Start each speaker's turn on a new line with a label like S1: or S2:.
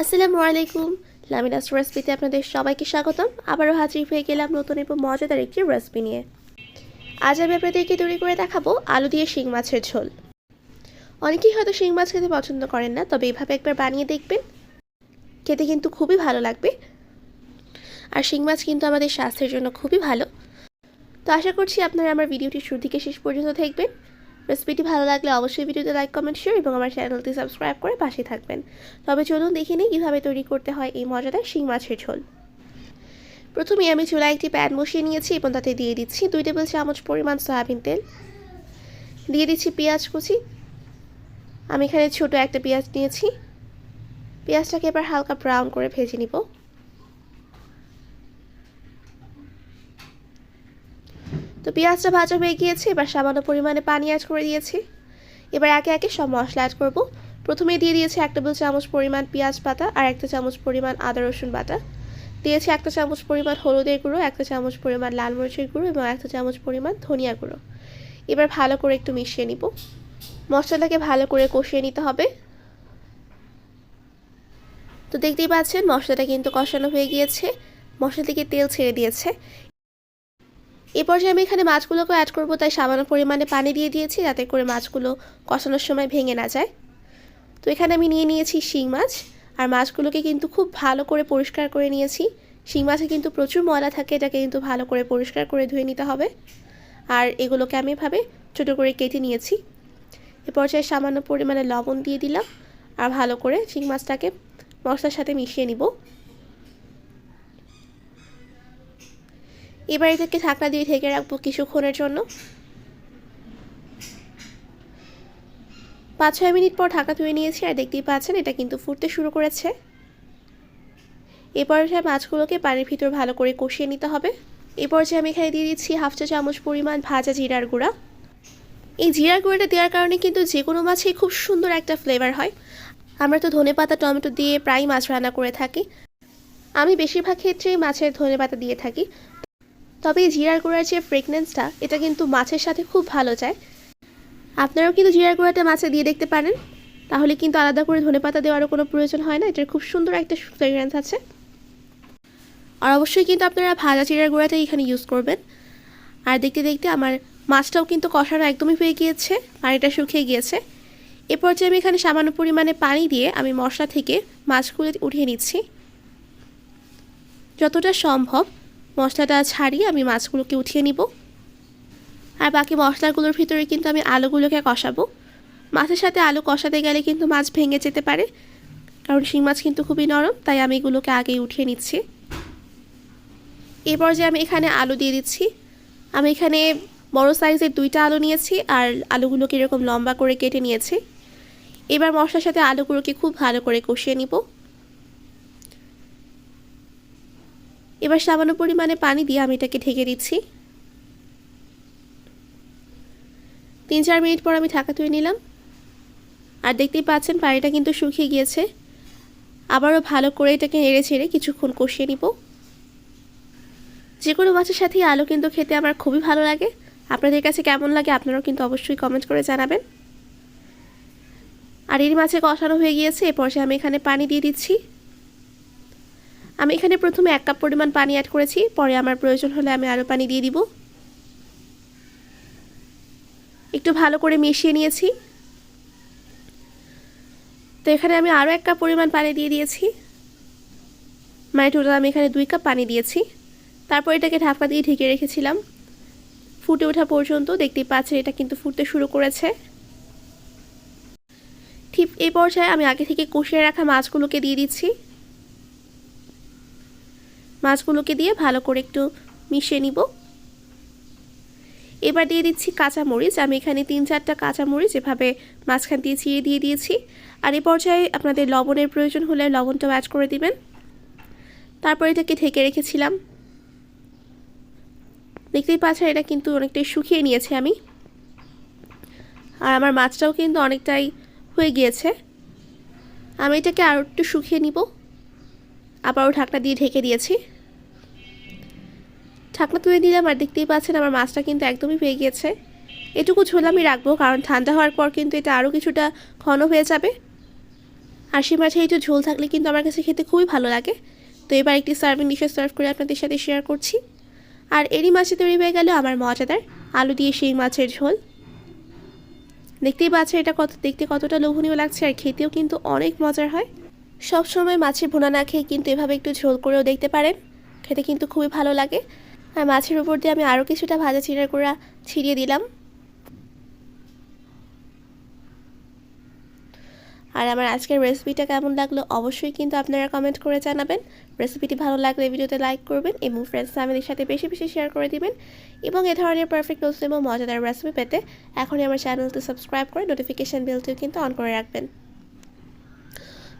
S1: আসসালামু আলাইকুম। লামিনাস রেসিপিতে আপনাদের সবাইকে স্বাগতম। আবারও হাজির হয়ে গেলাম নতুন এবং মজাদার একটি রেসিপি নিয়ে। আজ আমি আপনাদেরকে তৈরি করে দেখাবো আলু দিয়ে শিং মাছের ঝোল। অনেকেই হয়তো শিং মাছ খেতে পছন্দ করেন না, তবে এভাবে একবার বানিয়ে দেখবেন। খেতে কিন্তু খুবই ভালো লাগবে। আর শিং মাছ কিন্তু আমাদের স্বাস্থ্যের জন্য খুবই ভালো। তো আশা করছি আপনারা আমার ভিডিওটি শুরু থেকে শেষ পর্যন্ত দেখবেন। রেসিপিটি ভালো লাগলে অবশ্যই ভিডিওতে লাইক কমেন্ট শেয়ার এবং আমার চ্যানেলটি সাবস্ক্রাইব করে পাশে থাকবেন। তবে চলুন দেখে নিই কীভাবে তৈরি করতে হয় এই মজাদার শিং মাছের ঝোল। প্রথমে আমি চুলায় একটি প্যান বসিয়ে নিয়েছি এবং তাতে দিয়ে দিচ্ছি দুই টেবিল চামচ পরিমাণ সয়াবিন তেল। দিয়ে দিচ্ছি পেঁয়াজ কুচি। আমি এখানে ছোট একটা পেঁয়াজ নিয়েছি। পেঁয়াজটাকে এবার হালকা ব্রাউন করে ভেজে নিব। তো পেঁয়াজটা ভাজা হয়ে গিয়েছে, এবার সামান্য পরিমাণে পানি অ্যাড করে দিয়েছি। এবার একে একে সব মশলা অ্যাড করব। প্রথমে দিয়ে দিয়েছি এক টেবিল চামচ পরিমাণ পেঁয়াজ পাতা আর একটা চামচ পরিমাণ আদা, রসুন বাটা। দিয়েছি একটা চামচ পরিমাণ হলুদের গুঁড়ো, একটা চামচ পরিমাণ লাল মরিচের গুঁড়ো এবং একটা চামচ পরিমাণ ধনিয়া গুঁড়ো। এবার ভালো করে একটু মিশিয়ে নিব। মশলাটাকে ভালো করে কষিয়ে নিতে হবে। তো দেখতেই পাচ্ছেন মশলাটা কিন্তু কষানো হয়ে গিয়েছে। মশলা থেকে তেল ছেড়ে দিয়েছে। এ পর্যায়ে আমি এখানে মাছগুলোকে অ্যাড করব, তাই সামান্য পরিমাণে পানি দিয়ে দিয়েছি যাতে করে মাছগুলো কষানোর সময় ভেঙে না যায়। তো এখানে আমি নিয়ে নিয়েছি শিং মাছ, আর মাছগুলোকে কিন্তু খুব ভালো করে পরিষ্কার করে নিয়েছি। শিং মাছে কিন্তু প্রচুর ময়লা থাকে, এটাকে কিন্তু ভালো করে পরিষ্কার করে ধুয়ে নিতে হবে। আর এগুলোকে আমি এভাবে ছোটো করে কেটে নিয়েছি। এ পর্যায়ে সামান্য পরিমাণে লবণ দিয়ে দিলাম, আর ভালো করে শিং মাছটাকে মশলার সাথে মিশিয়ে নিব। এবার এটাকে ঢাকনা দিয়ে ঢেকে রাখব কিছুক্ষণের জন্য। পাঁচ ছয় মিনিট পর ঢাকা ধুয়ে নিয়েছি আর দেখতেই পাচ্ছেন এটা কিন্তু ফুটতে শুরু করেছে। এরপর মাছগুলোকে পানির ভিতর ভালো করে কষিয়ে নিতে হবে। এরপর যে আমি এখানে দিয়ে দিচ্ছি হাফ চা চামচ পরিমাণ ভাজা জিরার গুঁড়া। এই জিরার গুঁড়োটা দেওয়ার কারণে কিন্তু যে কোনো মাছেই খুব সুন্দর একটা ফ্লেভার হয়। আমরা তো ধনে পাতা, টমেটো দিয়ে প্রায় মাছ রান্না করে থাকি। আমি বেশিরভাগ ক্ষেত্রেই মাছের ধনে পাতা দিয়ে থাকি। তবে এই জিরার গুঁড়ার যে ফ্রেগনেন্সটা এটা কিন্তু মাছের সাথে খুব ভালো যায়। আপনারাও কিন্তু জিরার গুঁড়াটা মাছে দিয়ে দেখতে পারেন। তাহলে কিন্তু আলাদা করে ধনে পাতা দেওয়ারও কোনো প্রয়োজন হয় না। এটার খুব সুন্দর একটা ফ্রেগরেন্স আছে। আর অবশ্যই কিন্তু আপনারা ভাজা জিরার গুঁড়াটাই এখানে ইউজ করবেন। আর দেখতে দেখতে আমার মাছটাও কিন্তু কষানো একদমই হয়ে গিয়েছে পানিটা শুকিয়ে গিয়েছে। এ পর্যায়ে আমি এখানে সামান্য পরিমাণে পানি দিয়ে আমি মশলা থেকে মাছগুলো উঠিয়ে নিচ্ছি। যতটা সম্ভব মশলাটা ছাড়িয়ে আমি মাছগুলোকে উঠিয়ে নিব। আর বাকি মশলাগুলোর ভিতরে কিন্তু আমি আলুগুলোকে কষাবো। মাছের সাথে আলু কষাতে গেলে কিন্তু মাছ ভেঙে যেতে পারে, কারণ শিং মাছ কিন্তু খুবই নরম, তাই আমি এগুলোকে আগেই উঠিয়ে নিচ্ছি। এরপর যে আমি এখানে আলু দিয়ে দিচ্ছি, আমি এখানে বড় সাইজের দুইটা আলু নিয়েছি আর আলুগুলোকে এরকম লম্বা করে কেটে নিয়েছি। এবার মশলার সাথে আলুগুলোকে খুব ভালো করে কষিয়ে নিব। এবার সামান্য পরিমাণে পানি দিয়ে আমি এটাকে ঢেকে দিচ্ছি। তিন চার মিনিট পর আমি ঢাকা তুলে নিলাম। আর দেখতেই পাচ্ছেন পানিটা কিন্তু শুকিয়ে গিয়েছে। আবারও ভালো করে এটাকে নেড়ে ছেড়ে কিছুক্ষণ কষিয়ে নিব। যে কোনো মাছের সাথে আলু কিন্তু খেতে আমার খুবই ভালো লাগে। আপনাদের কাছে কেমন লাগে আপনারাও কিন্তু অবশ্যই কমেন্ট করে জানাবেন। আর এর মাছে কষানো হয়ে গিয়েছে এ পর্যায়ে আমি এখানে পানি দিয়ে দিচ্ছি। আমি এখানে প্রথমে এক কাপ পরিমাণ পানি অ্যাড করেছি, পরে আমার প্রয়োজন হলে আমি আরও পানি দিয়ে দিব। একটু ভালো করে মিশিয়ে নিয়েছি। তো এখানে আমি আরও এক কাপ পরিমাণ পানি দিয়ে দিয়েছি। মানে টোটাল আমি এখানে দুই কাপ পানি দিয়েছি। তারপর এটাকে ঢাকা দিয়ে ঢেকে রেখেছিলাম। ফুটে ওঠা পর্যন্ত দেখতেই পাচ্ছেন এটা কিন্তু ফুটতে শুরু করেছে। ঠিক এই পর্যায়ে আমি আগে থেকে কষিয়ে রাখা মাছগুলোকে দিয়ে দিচ্ছি। মাছগুলোকে দিয়ে ভালো করে একটু মিশিয়ে নিব। এবার দিয়ে দিচ্ছি কাঁচামরিচ। আমি এখানে তিন চারটা কাঁচামরিচ এভাবে মাঝখান দিয়ে ছিঁড়ে দিয়ে দিয়েছি। আর এই পর্যায়ে আপনাদের লবণের প্রয়োজন হলে লবণটাও অ্যাড করে দিবেন। তারপর এটাকে ঢেকে রেখেছিলাম। দেখতেই পাচ্ছেন, এটা কিন্তু অনেকটাই শুকিয়ে নিয়েছে আমি। আর আমার মাছটাও কিন্তু অনেকটাই হয়ে গিয়েছে। আমি এটাকে আরও একটু শুকিয়ে নিব। আবারও ঢাকনা দিয়ে ঢেকে দিয়েছি। ঢাকনা তুলে দিলাম আর দেখতেই পাচ্ছেন আমার মাছটা কিন্তু একদমই পেয়ে গিয়েছে এটুকু ঝোল আমি রাখব, কারণ ঠান্ডা হওয়ার পর কিন্তু এটা আরও কিছুটা ঘন হয়ে যাবে। আর সে মাছের একটু ঝোল থাকলে কিন্তু আমার কাছে খেতে খুবই ভালো লাগে। তো এবার একটি সার্ভিং ডিশে সার্ভ করে আপনাদের সাথে শেয়ার করছি। আর এরই মাছে তৈরি হয়ে গেল আমার মজাদার আলু দিয়ে সেই মাছের ঝোল। দেখতেই পাচ্ছেন এটা কত দেখতে কতটা লোভনীয় লাগছে আর খেতেও কিন্তু অনেক মজার হয়। সব সময় মাছের ভুনা না খেয়ে কিন্তু এভাবে একটু ঝোল করেও দেখতে পারেন। খেতে কিন্তু খুবই ভালো লাগে। আর মাছের উপর দিয়ে আমি আরও কিছুটা ভাজা চিড়ার গুঁড়া ছিঁড়িয়ে দিলাম। আর আমার আজকের রেসিপিটা কেমন লাগল অবশ্যই কিন্তু আপনারা কমেন্ট করে জানাবেন। রেসিপিটি ভালো লাগলে ভিডিওতে লাইক করবেন এবং ফ্রেন্ডস ফ্যামিলির সাথে বেশি বেশি শেয়ার করে দিবেন। এবং এ ধরনের পারফেক্ট নোটস এবং মজাদার রেসিপি পেতে এখনই আমার চ্যানেলটি সাবস্ক্রাইব করে নোটিফিকেশান বেলটিও কিন্তু অন করে রাখবেন।